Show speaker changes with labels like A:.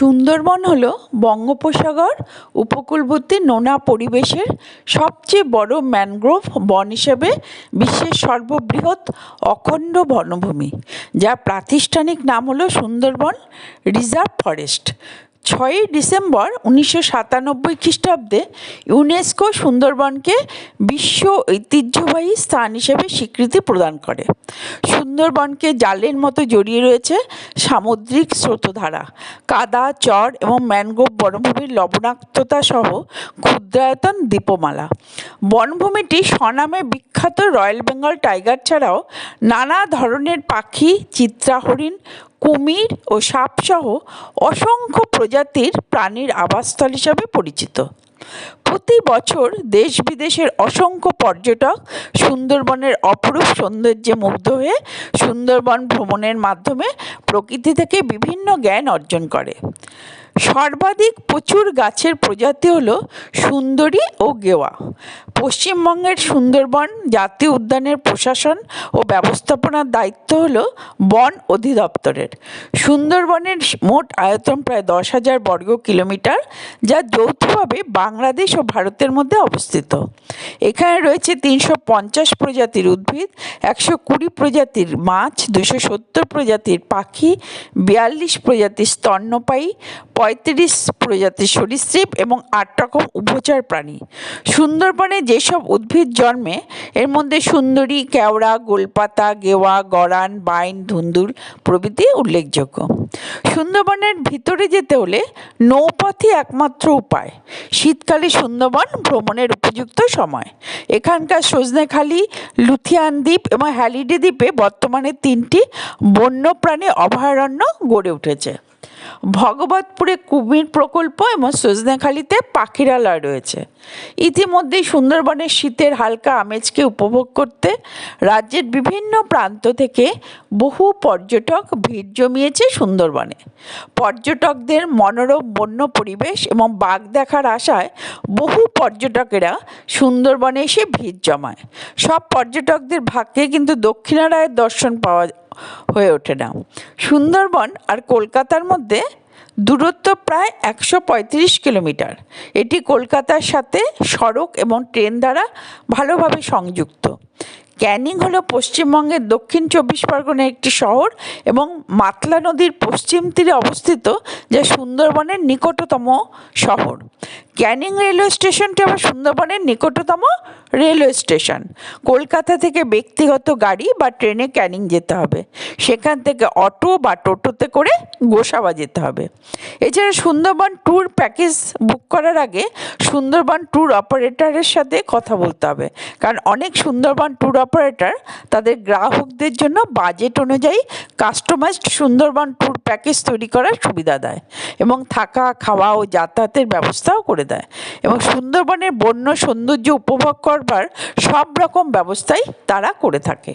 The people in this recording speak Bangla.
A: সুন্দরবন হল বঙ্গোপসাগর উপকূলবর্তী নোনা পরিবেশের সবচেয়ে বড় ম্যানগ্রোভ বন হিসেবে বিশ্বের সর্ববৃহৎ অখণ্ড বনভূমি যার প্রাতিষ্ঠানিক নাম হল সুন্দরবন রিজার্ভ ফরেস্ট ছয়ই ডিসেম্বর উনিশশো সাতানব্বই খ্রিস্টাব্দে ইউনেস্কো সুন্দরবনকে বিশ্ব ঐতিহ্যবাহী স্থান হিসেবে স্বীকৃতি প্রদান করে সুন্দরবনকে জালের মতো জড়িয়ে রয়েছে সামুদ্রিক স্রোতধারা কাদা চর এবং ম্যানগ্রোভ বনভূমির লবণাক্ততা সহ ক্ষুদ্রায়তন দ্বীপমালা বনভূমিটি স্বনামে বিখ্যাত বিখ্যাত রয়্যাল বেঙ্গল টাইগার ছাড়াও নানা ধরনের পাখি চিত্রাহরিণ কুমির ও সাপসহ অসংখ্য প্রজাতির প্রাণীর আবাসস্থল হিসাবে পরিচিত প্রতি বছর দেশ বিদেশের অসংখ্য পর্যটক সুন্দরবনের অপরূপ সৌন্দর্যে মুগ্ধ হয়ে সুন্দরবন ভ্রমণের মাধ্যমে প্রকৃতি থেকে বিভিন্ন জ্ঞান অর্জন করে সর্বাধিক প্রচুর গাছের প্রজাতি হল সুন্দরী ও গেওয়া পশ্চিমবঙ্গের সুন্দরবন জাতীয় উদ্যানের প্রশাসন ও ব্যবস্থাপনার দায়িত্ব হল বন অধিদপ্তরের সুন্দরবনের মোট আয়তন প্রায় দশ হাজার বর্গ কিলোমিটার যা যৌথভাবে বাংলাদেশ ও ভারতের মধ্যে অবস্থিত এখানে রয়েছে তিনশো পঞ্চাশ প্রজাতির উদ্ভিদ একশো কুড়ি প্রজাতির মাছ দুশো সত্তর প্রজাতির পাখি বিয়াল্লিশ প্রজাতির স্তন্যপায়ী পঁয়ত্রিশ প্রজাতির সরীসৃপ এবং আট রকম উভচর প্রাণী সুন্দরবনে যেসব উদ্ভিদ জন্মে এর মধ্যে সুন্দরী কেওড়া গোলপাতা গেওয়া গড়ান বাইন ধুন্দুল প্রভৃতি উল্লেখযোগ্য সুন্দরবনের ভিতরে যেতে হলে নৌপথই একমাত্র উপায় শীতকালে সুন্দরবন ভ্রমণের উপযুক্ত সময় এখানকার সজনেখালি লুথিয়ান দ্বীপ এবং হ্যালিডে দ্বীপে বর্তমানে তিনটি বন্যপ্রাণী অভয়ারণ্য গড়ে উঠেছে ভগবতপুরে কুমির প্রকল্প এবং সজনেখালিতে পাখিরালয় রয়েছে ইতিমধ্যেই সুন্দরবনের শীতের হালকা আমেজকে উপভোগ করতে রাজ্যের বিভিন্ন প্রান্ত থেকে বহু পর্যটক ভিড় জমিয়েছে সুন্দরবনে পর্যটকদের মনোরম বন্য পরিবেশ এবং বাঘ দেখার আশায় বহু পর্যটকেরা সুন্দরবনে এসে ভিড় জমায় সব পর্যটকদের ভাগ্যে কিন্তু দক্ষিণারায়ের দর্শন পাওয়া হয়ে ওঠে না সুন্দরবন আর কলকাতার মধ্যে দূরত্ব প্রায় একশো কিলোমিটার এটি কলকাতার সাথে সড়ক এবং ট্রেন দ্বারা ভালোভাবে সংযুক্ত ক্যানিং হল পশ্চিমবঙ্গের দক্ষিণ চব্বিশ পরগনার একটি শহর এবং মাতলা নদীর পশ্চিম তীরে অবস্থিত যা সুন্দরবনের নিকটতম শহর ক্যানিং রেলওয়ে স্টেশনটি আবার সুন্দরবনের নিকটতম রেলওয়ে স্টেশন কলকাতা থেকে ব্যক্তিগত গাড়ি বা ট্রেনে ক্যানিং যেতে হবে সেখান থেকে অটো বা টোটোতে করে গোসাবা যেতে হবে এছাড়া সুন্দরবন ট্যুর প্যাকেজ বুক করার আগে সুন্দরবন ট্যুর অপারেটরের সাথে কথা বলতে হবে কারণ অনেক সুন্দরবন ট্যুর অপারেটর তাদের গ্রাহকদের জন্য বাজেট অনুযায়ী কাস্টমাইজড সুন্দরবন ট্যুর প্যাকেজ তৈরি করার সুবিধা দেয় এবং থাকা খাওয়া ও যাতায়াতের ব্যবস্থাও করে দেয় এবং সুন্দরবনের বন্য সৌন্দর্য উপভোগ করবার সব রকম ব্যবস্থাই তারা করে থাকে